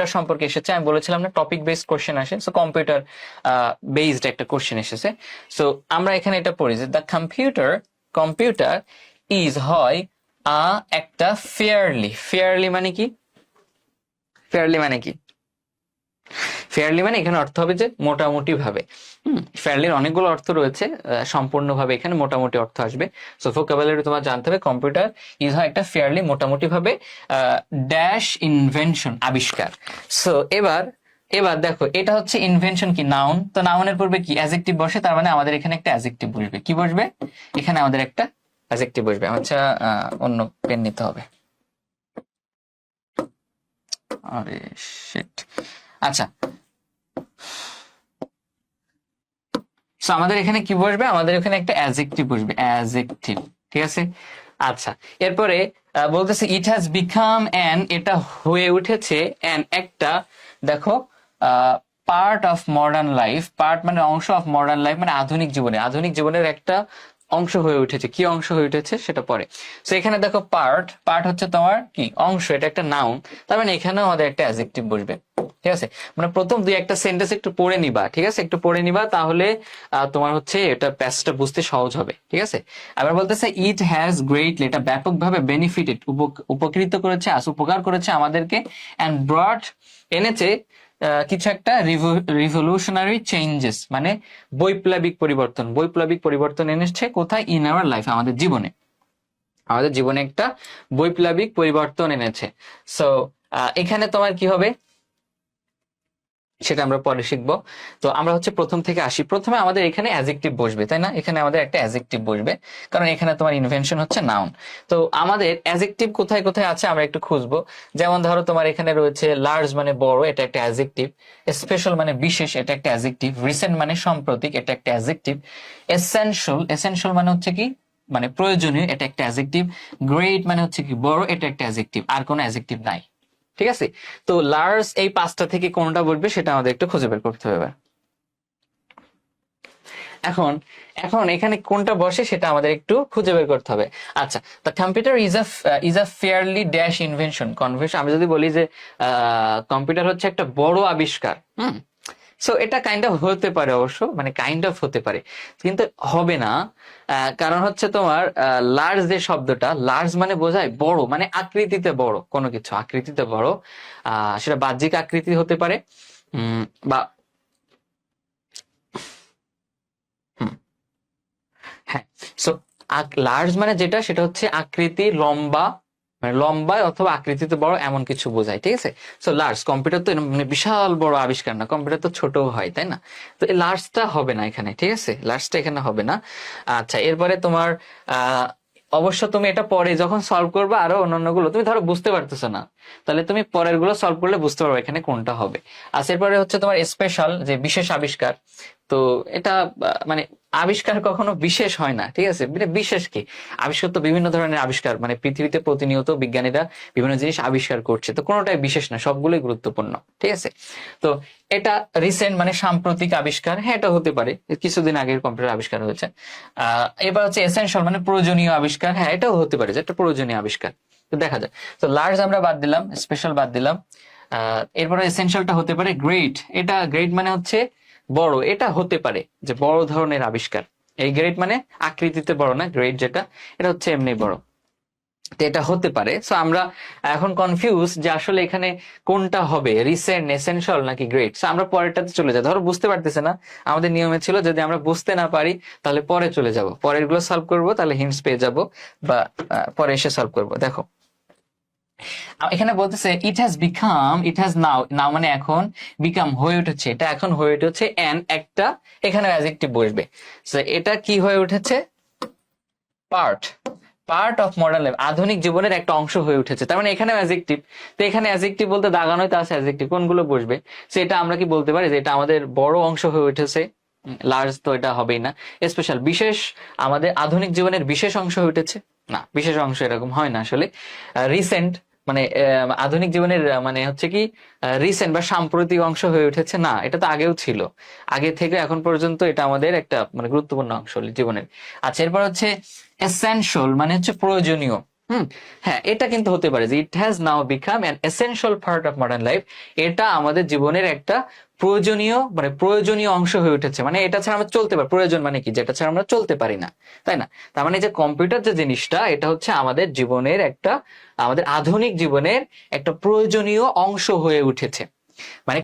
Computer সম্পর্কে এসেছে। আমি বলেছিলাম না টপিক বেসড কোশ্চেন আসে। সো কম্পিউটার বেসড একটা কোশ্চেন এসেছে। সো আমরা এখানে এটা পড়ি যে দ্য কম্পিউটার কম্পিউটার ইজ হয়, আ, একটা ফেয়ারলি ফেয়ারলি মানে কি? ফেয়ারলি মানে কি? ফেয়ারলি মানে এখানে অর্থ হবে যে মোটামুটি ভাবে ফেয়ারলির অনেকগুলো অর্থ রয়েছে সম্পূর্ণভাবে এখানে মোটামুটি অর্থ আসবে। সো ভোকাবুলারি তোমার জানতে হবে কম্পিউটার ইজ হয় একটা ফেয়ারলি মোটামুটি ভাবে ড্যাশ ইনভেনশন আবিষ্কার। সো এবার এবার দেখো, এটা হচ্ছে ইনভেনশন কি নাউন তো নাউনের পূর্বে কি অ্যাজেক্টিভ বসে, তার মানে আমাদের এখানে একটা অ্যাজেক্টিভ বসবে। কি বসবে? এখানে আমাদের একটা অ্যাজেক্টিভ বসবে। আচ্ছা অন্য পেন নিতে হবে। আরে শিট আচ্ছা সো আমাদের এখানে কি বসবে? আমাদের এখানে একটা অ্যাজেক্টিভ বসবে অ্যাজেক্টিভ ঠিক আছে? আচ্ছা এরপরে বলতেছে ইট হ্যাজ বিকাম অ্যান এটা হয়ে উঠেছে অ্যান একটা, দেখো part of modern life part মানে অংশ অফ মডার্ন লাইফ মানে আধুনিক জীবনে, আধুনিক জীবনের একটা অংশ হয়ে উঠেছে। কি অংশ হয়ে উঠেছে সেটা পরে। তো এখানে দেখো পার্ট পার্ট হচ্ছে তোমার কি? অংশ, এটা একটা নাউন তার মানে এখানেও আমাদের একটা অ্যাজেক্টিভ বসবে। ঠিক আছে? মানে প্রথম দুই একটা সেন্টেন্স একটু পড়ে নিবা, ঠিক আছে? একটু পড়ে নিবা, তাহলে তোমার হচ্ছে এটা প্যাসটা বুঝতে সহজ হবে। ঠিক আছে? আবার বলতেছে ইট হ্যাজ গ্রেটলি এটা ব্যাপকভাবে বেনিফিটেড উপকৃত করেছে, আস, উপকার করেছে আমাদেরকে অ্যান্ড ব্রড এনেছে কিছু একটা রিভলিউশনারি চেঞ্জেস মানে বৈপ্লবিক পরিবর্তন। বৈপ্লবিক পরিবর্তন এনেছে কোথায়? ইন আওয়ার লাইফ আমাদের জীবনে। আমাদের জীবনে একটা বৈপ্লবিক পরিবর্তন এনেছে। সো এখানে তোমার কি হবে? সেটা আমরা পরে শিখব। তো আমরা হচ্ছে প্রথম থেকে আসি। প্রথমে আমাদের এখানে অ্যাজেক্টিভ বসবে, তাই না? এখানে আমাদের একটা অ্যাজেক্টিভ বসবে, কারণ এখানে তোমার ইনভেনশন হচ্ছে নাউন তো আমাদের অ্যাজেক্টিভ কোথায় কোথায় আছে আমরা একটু খুঁজবো। যেমন ধরো তোমার এখানে রয়েছে লার্জ মানে বড়, এটা একটা অ্যাজেক্টিভ স্পেশাল মানে বিশেষ, এটা একটা অ্যাজেক্টিভ রিসেন্ট মানে সাম্প্রতিক, এটা একটা অ্যাজেক্টিভ এসেনশিয়াল এসেনশিয়াল মানে হচ্ছে কি? মানে প্রয়োজনীয়, এটা একটা অ্যাজেক্টিভ গ্রেট মানে হচ্ছে কি বড়, এটা একটা অ্যাজেক্টিভ আর কোনো অ্যাজেক্টিভ নাই। ঠিক আছে? তো লার্জ এই পাঁচটা থেকে কোনটা বসবে সেটা আমাদের একটু খুঁজে বের করতে হবে এখন এখন এখানে কোনটা বসে সেটা আমাদের একটু খুঁজে বের করতে হবে। আচ্ছা the computer is a is a fairly dash invention convention আমি যদি বলি যে কম্পিউটার হচ্ছে একটা বড় আবিষ্কার, হুম? সো এটা কাইন্ড অফ হতে পারে অবশ্য মানে কাইন্ড অফ হতে পারে। কিন্তু হবে না। কারণ হচ্ছে তোমার লার্জ যে শব্দটা লার্জ মানে বোঝায় বড় মানে আকৃতিতে বড়, কোনো কিছু। আকৃতিতে বড় সেটা বাহ্যিক আকৃতি হতে পারে। বা হ্যাঁ। সো লার্জ মানে যেটা, সেটা হচ্ছে আকৃতি, লম্বা মানে লম্বায় অথবা আকৃতিতে বড় এমন কিছু বোঝায়, ঠিক আছে? সো লার্জ কম্পিউটার তো মানে বিশাল বড় আবিষ্কার না কম্পিউটার তো ছোট হয়, তাই না? তো এই লার্জটা হবে না এখানে, ঠিক আছে? লার্জটা এখানে হবে না। আচ্ছা এরপরে তোমার অবশ্য তুমি এটা পরে যখন সলভ করবে আরও অন্যান্যগুলো তুমি ধরো বুঝতে পারতেছো না। তাহলে তুমি পরেরগুলো সলভ করলে বুঝতে পারবে এখানে কোনটা হবে। আর এরপরে হচ্ছে তোমার স্পেশাল যে বিশেষ আবিষ্কার তো এটা মানে আবিষ্কার কখনো বিশেষ হয় না, ঠিক আছে? মানে বিশেষ কি? আবিষ্কার তো বিভিন্ন ধরনের আবিষ্কার মানে পৃথিবীতে প্রতিনিয়ত বিজ্ঞানীরা বিভিন্ন জিনিস আবিষ্কার করছে, তো কোনোটাই বিশেষ না, সবগুলোই গুরুত্বপূর্ণ, ঠিক আছে? তো এটা রিসেন্ট মানে সাম্প্রতিক আবিষ্কার হ্যাঁ এটা হতে পারে, কিছুদিন আগের কম্পিউটার আবিষ্কার হয়েছে। আহ, এবার হচ্ছে এসেনশিয়াল মানে প্রয়োজনীয় আবিষ্কার হ্যাঁ এটাও হতে পারে যে একটা প্রয়োজনীয় আবিষ্কার, তো দেখা যায় তো লার্জ আমরা বাদ দিলাম স্পেশাল বাদ দিলাম, আহ, এরপরে এসেনশিয়ালটা হতে পারে গ্রেট এটা গ্রেট মানে হচ্ছে বড়, এটা হতে পারে যে বড় ধরনের আবিষ্কার। এই গ্রেট মানে আকৃতিতে বড় না গ্রেট যেটা, এটা হচ্ছে এমনি বড়। তো এটা হতে পারে। সো আমরা এখন কনফিউজ যে আসলে এখানে কোনটা হবে রিসেন্ট এসেনশিয়াল নাকি গ্রেট সো আমরা পরেরটাতে চলে যাই। ধরো, বুঝতে পারতেছে না? আমাদের নিয়মে ছিল যদি আমরা বুঝতে না পারি, তাহলে পরে চলে যাব। পরেরগুলো সলভ করব, তাহলে হিন্টস পেয়ে যাব, বা পরে এসে সলভ করব। দেখো এখানে বলতেছে it has become it has now now মানে এখন বিকাম হয়ে উঠেছে। এটা এখন হয়ে উঠেছে এন একটা, এখানে অ্যাজেক্টিভ বসবে। এটা কি হয়ে উঠেছে? Part part of modern life আধুনিক জীবনের একটা অংশ হয়ে উঠেছে। তার মানে এখানে অ্যাজেক্টিভ তো এখানে অ্যাজেক্টিভ বলতে দাগানোই তো আছে অ্যাজেক্টিভ কোনগুলো বসবে? সেটা আমরা কি বলতে পারি যে এটা আমাদের বড় অংশ হয়ে উঠেছে। লার্জ তো এটা হবেই না। স্পেশাল বিশেষ, আমাদের আধুনিক জীবনের বিশেষ অংশ হয়ে উঠেছে? না, বিশেষ অংশ এরকম হয় না আসলে। রিসেন্ট মানে আধুনিক জীবনের মানে হচ্ছে কি রিসেন্ট বা সাম্প্রতিক অংশ হয়ে উঠেছে। না, এটা তো আগেও ছিল। আগে থেকে এখন পর্যন্ত এটা আমাদের একটা মানে গুরুত্বপূর্ণ অংশ জীবনের। আচ্ছা এরপর হচ্ছে এসেনশিয়াল মানে হচ্ছে প্রয়োজনীয়। হ্যাঁ এটা কিন্তু হতে পারে যে it has now become an essential part of modern life এটা আমাদের জীবনের একটা প্রয়োজনীয় মানে প্রয়োজনীয় অংশ হয়ে উঠেছে। মানে এটা ছাড়া আমরা চলতে পারি, প্রয়োজন মানে কি? যেটা ছাড়া আমরা চলতে পারি না, তাই না? তার মানে যে কম্পিউটার যে জিনিসটা, এটা হচ্ছে আমাদের জীবনের একটা, আমাদের আধুনিক জীবনের একটা প্রয়োজনীয় অংশ হয়ে উঠেছে। মানে